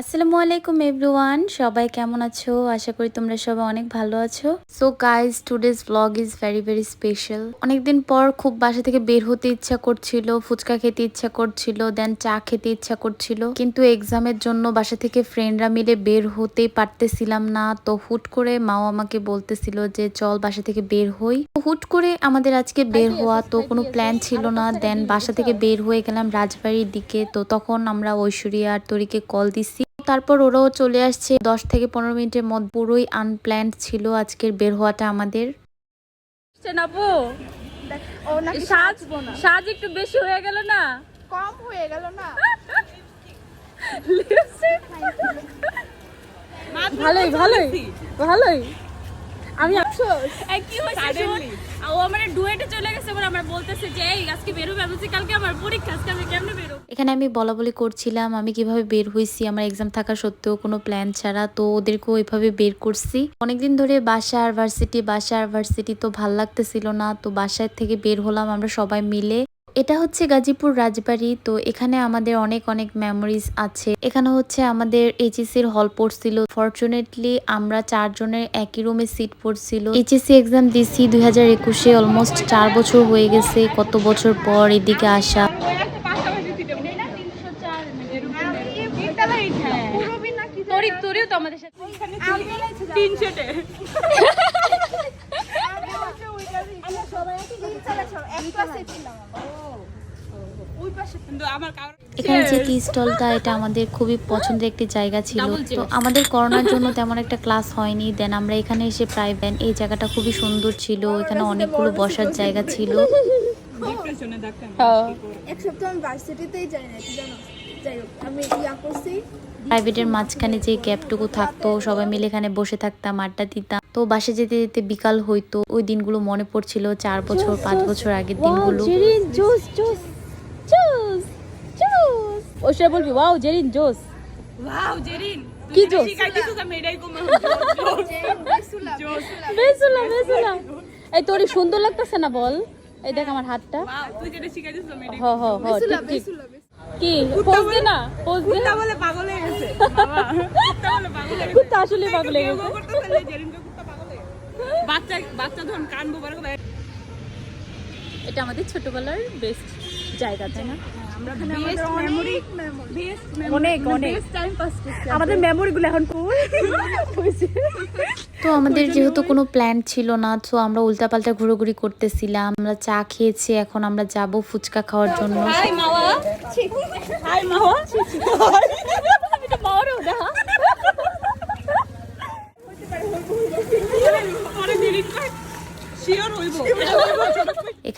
আসসালামু আলাইকুম এভরিওয়ান, সবাই কেমন আছো? আশা করি তোমরা সবাই অনেক ভালো আছো। So guys today's blog is very very special অনেকদিন পর খুব বাসা থেকে বের হতে ইচ্ছা করছিল, ফুচকা খেতে ইচ্ছা করছিল দেন চা খেতে ইচ্ছা করছিল। কিন্তু এক্সামের জন্য বাসা থেকে ফ্রেন্ডরা মিলে বের হতেই পারতেছিলাম না। তো হুট করে মাও আমাকে বলতেছিল যে, চল বাসা থেকে বের হই। হুট করে আমাদের আজকে বের হওয়া তো কোনো প্ল্যান ছিল না। দেন বাসা থেকে বের হয়ে গেলাম রাজবাড়ির দিকে। তো তখন আমরা ঐশ্বরিয়া আর তরিকে কল দিছি। তারপর ওরাও চলে আসছে। দশ থেকে পনেরো মিনিটের মধ্যে পুরোই আনপ্ল্যান্ড ছিল আজকের বের হওয়াটা আমাদের। আপু? সাজ সাজ একটু বেশি হয়ে গেল না? কম হয়ে গেল না। ভালোই ভালোই ভালোই। আমি কি হয়েছে এখানে আমি বলা বলি করছিলাম, আমি কীভাবে বের হয়েছি আমার এক্সাম থাকা সত্ত্বেও কোনো প্ল্যান ছাড়া, তো ওদেরকেও ওইভাবে বের করছি। অনেকদিন ধরে বাসা আর ভার্সিটি বাসা আর তো ভালো লাগতেছিল না, তো বাসায় থেকে বের হলাম আমরা সবাই মিলে। এটা হচ্ছে গাজীপুর রাজবাড়ি, তো এখানে আমাদের অনেক অনেক মেমোরিজ আছে। এখানে হচ্ছে আমাদের এইচএসসির হল পড়ছিল। ফরচুনেটলি আমরা চারজনের একই রুমে সিট পড়ছিল। এইচএসসি এক্সাম দিছি দুই হাজার একুশে অলমোস্ট চার বছর হয়ে গেছে, কত বছর পর এদিকে আসা। এখানে যে টি স্টলটা এটা আমাদের খুবই পছন্দের একটি জায়গা ছিল। তো আমাদের করোনার জন্য তেমন একটা ক্লাস হয়নি। দেন আমরা এখানে এসে প্রায় ব্যান এই জায়গাটা খুবই সুন্দর ছিল। এখানে অনেকগুলো বসার জায়গা ছিল। হ্যাঁ। এক সপ্তাহ আমি ভার্সিটিতেই যাই না জানো? যাই হোক আমি ইয়া করছি। প্রাইভেটের মাঝখানে যে গ্যাপটুকু থাকতো সবাই মিলে এখানে বসে থাকতাম আড্ডা দিতাম। তো বাসে যেতে যেতে বিকাল হইতো। ওই দিনগুলো মনে পড়ছিল চার বছর পাঁচ বছর আগের দিনগুলো। ওটা বলবি ওয়াও জেরিন জোস। ওয়াও জেরিন কি জোস? বেসুলা বেসুলা বেসুলা বেসুলা। এই তোরই সুন্দর লাগতেছে না বল? এই দেখ আমার হাতটা। তুই যেটা শিখাইতেছিস আমি এটাই হ হ হ ঠিক ঠিক। কি? পোজ দে না পোজ দে কুত্তা বলে পাগল হয়ে গেছে। বাবা কুত্তা বলে পাগল হয়ে গেছে। কুত্তা আসলে পাগল হয়ে গেছে। কুত্তা পাগল হয়ে গেছে। বাচ্চা বাচ্চা ধরুন কান বোবার এটা আমাদের ছোটবেলার বেস্ট জায়গা তাই না? আমরা বেস্ট মেমরি বেস্ট অনেক অনেক টাইম পাস করছি আমাদের মেমোরি এখন তো আমাদের যেহেতু কোনো প্ল্যান ছিল না তো আমরা উল্টাপাল্টা ঘুরোঘুরি করতেছিলাম আমরা চা খেয়েছি এখন আমরা যাব ফুচকা খাওয়ার জন্য। হাই মাওয়া হাই মাওয়া এটা মাওয়ারও দেখা পরে জেরিন শিওর হইব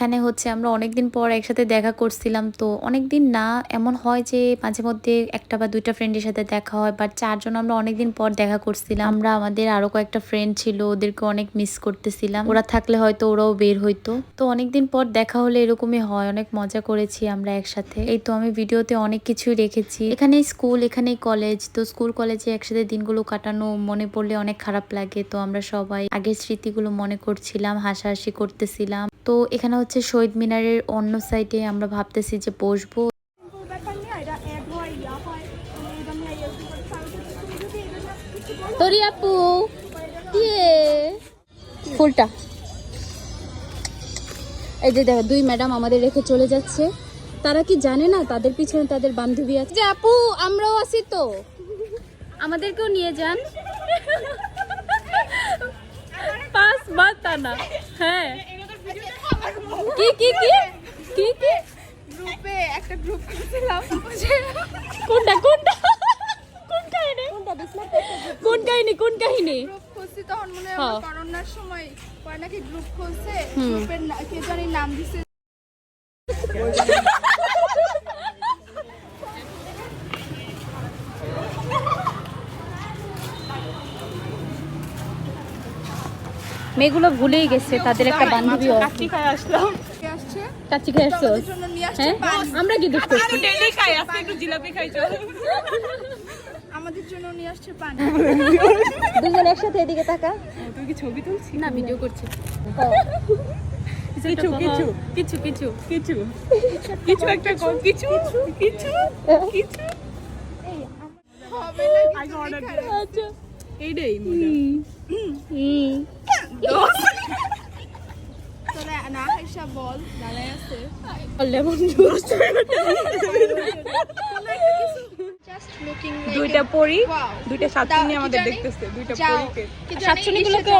এখানে হচ্ছে আমরা অনেকদিন পর একসাথে দেখা করছিলাম, তো অনেকদিন না এমন হয় যে মাঝে মধ্যে একটা বা দুইটা ফ্রেন্ডের সাথে দেখা হয় বাট চারজন আমরা অনেকদিন পর দেখা করছিলাম। আমরা আমাদের আরও কয়েকটা ফ্রেন্ড ছিল, ওদেরকে অনেক মিস করতেছিলাম। ওরা থাকলে হয়তো ওরাও বের হইতো। তো অনেকদিন পর দেখা হলে এরকমই হয়, অনেক মজা করেছি আমরা একসাথে। এই তো আমি ভিডিওতে অনেক কিছুই রেখেছি। এখানে স্কুল এখানে কলেজ তো স্কুল কলেজে একসাথে দিনগুলো কাটানো মনে পড়লে অনেক খারাপ লাগে। তো আমরা সবাই আগের স্মৃতিগুলো মনে করছিলাম, হাসাহাসি করতেছিলাম। তো এখানে হচ্ছে শহীদ মিনারের অন্য সাইডে আমরা ভাবতেছি যে বসবো। আপু ইয়ে ফুলটা। এই যে দেখো, দুই ম্যাডাম আমাদের রেখে চলে যাচ্ছে। তারা কি জানে না তাদের পিছনে তাদের বান্ধবী আছে? যে আপু, আমরাও আছি তো। আমাদেরকেও নিয়ে যান। পাঁচ বার তা না। হ্যাঁ। কি কি কি? কি কি? গ্রুপে একটা গ্রুপ করেছিলাম কোনটা কোনটা? কোন কাহিনী কোন কাহিনী কোন কাহিনী? খুঁজছি তখন মনে হয় হ্যাঁ। করোনার সময় পরে নাকি গ্রুপ খুলছে গ্রুপের কে জানি নাম দিছে মেয়েগুলো ভুলেই গেছে তাদের একটা বান্ধবী কাচ্চি খাই আসছে হ্যাঁ? আমরা কি দোষ করছি আমি ডেলি খাই আজকে জিলাপি খাই আমাদের জন্য নিয়ে আসছে পানি। দুজন একসাথে এদিকে তাকা। তুই কি ছবি তুলছিস না ভিডিও করছি। কিছু কিছু কিছু কিছু কিছু। কিছু একটা কিছু কিছু কিছু। আগে অর্ডার এইটাই দুইটা পরি দুইটা আমাদের দেখতেছে দুইটা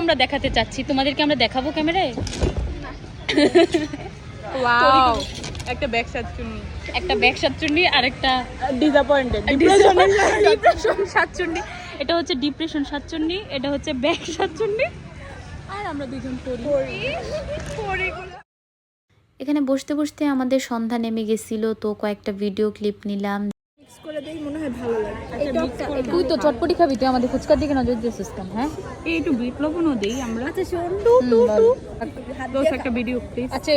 আমরা দেখাতে চাচ্ছি। তোমাদেরকে আমরা দেখাবো ক্যামেরায়? ওয়াও একটা ব্যাগ সাতচুন্নি একটা ব্যাগ সাতচুন্নি আর একটা ডিসঅ্যাপয়েন্টেড ডিপ্রেশন সাতচুন্নি এটা হচ্ছে ডিপ্রেশন সাতচুন্নি এটা হচ্ছে ব্যাগ সাতচুন্নি আর আমরা দুজন পড়ি। এখানে বসতে বসতে আমাদের সন্ধ্যা নেমে গেছিল তো কয়েকটা ভিডিও ক্লিপ নিলাম। করে দেই মনে হয় ভালো লাগে। তুই তো চটপটি খাবি তুই আমাদের ফুচকার দিকে নজর দিয়েছিস কেন হ্যাঁ? এই একটু বিট দেই আমরা। আচ্ছা শোন হুম, বল। দোষ একটা ভিডিও প্লিজ আচ্ছা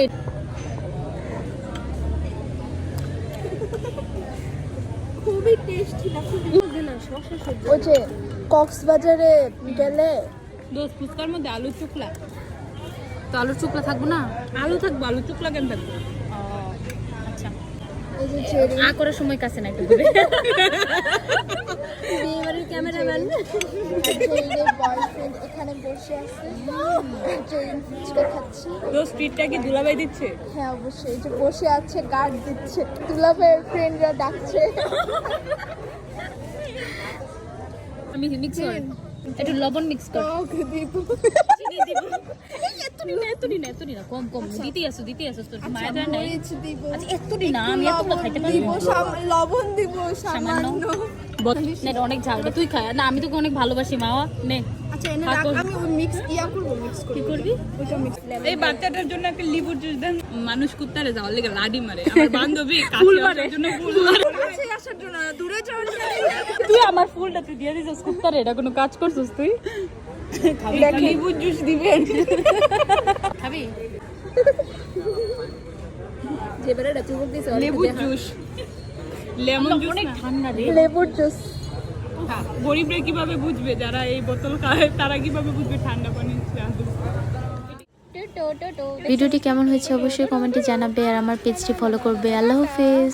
খুবই টেস্টি না খুবই না শসা সহ্য ওই যে কক্সবাজারে গেলে দোষ ফুচকার মধ্যে আলু চুকলা। তো আলুর চুকলা থাকব না? আলু থাকব আলু চুকলা কেন থাকব? আচ্ছা। আ করার সময় কাছে না একটু দূরে বিয়েবাড়ির ক্যামেরাম্যান বয়ফ্রেন্ড এখানে বসে আছে। ফুচকা খাচ্ছি। কি দিচ্ছে? হ্যাঁ অবশ্যই। যে বসে আছে গার্ড দিচ্ছে। দুলাভাইয়ের ফ্রেন্ডরা ডাকছে। আমি মিক্স একটু লবণ মিক্স কর। ওকে দিব চিনি দিব এতনি না এতনি না এতনি না। কম কম। দিতেই আসো দিতেই আসো। তোর কি মায়া দয়া নাই আচ্ছা এতনি না আমি এত খাইতে পারি দিব লবণ দিব সামান্য। অনেক ঝাল। তুই খায় না আমি তোকে অনেক ভালোবাসি মাওয়া নে। আচ্ছা এনে রাখ আমি ওই মিক্স ইয়া করব মিক্স কি করবি? ওইটা মিক্স এই বাচ্চাটার জন্য একটা লিবুর জুস দেন। মানুষ কুত্তারে যাওয়ার লেগে লাডি মারে। আমার বান্ধবী ফুল মারে। জন্য ফুল মারে। কাছে আসার জন্য দূরে যাওয়ার তুই আমার ফুলটা তুই দিয়ে দিছিস কুত্তারে এটা কোনো কাজ করছিস তুই? লিবুর জুস দিবেন খাবি? যে বেড়াটা চুমুক দিছে লেবুর জুস। লেমন জুস অনেক ঠান্ডা রে। লেবুর জুস। হ্যাঁ, গরিবরা কীভাবে বুঝবে যারা এই বোতল খায়? তারা কীভাবে বুঝবে ঠান্ডা পানি স্বাদ? ভিডিওটি কেমন হয়েছে অবশ্যই কমেন্টে জানাবে আর আমার পেজটি ফলো করবে। আল্লাহ হাফেজ।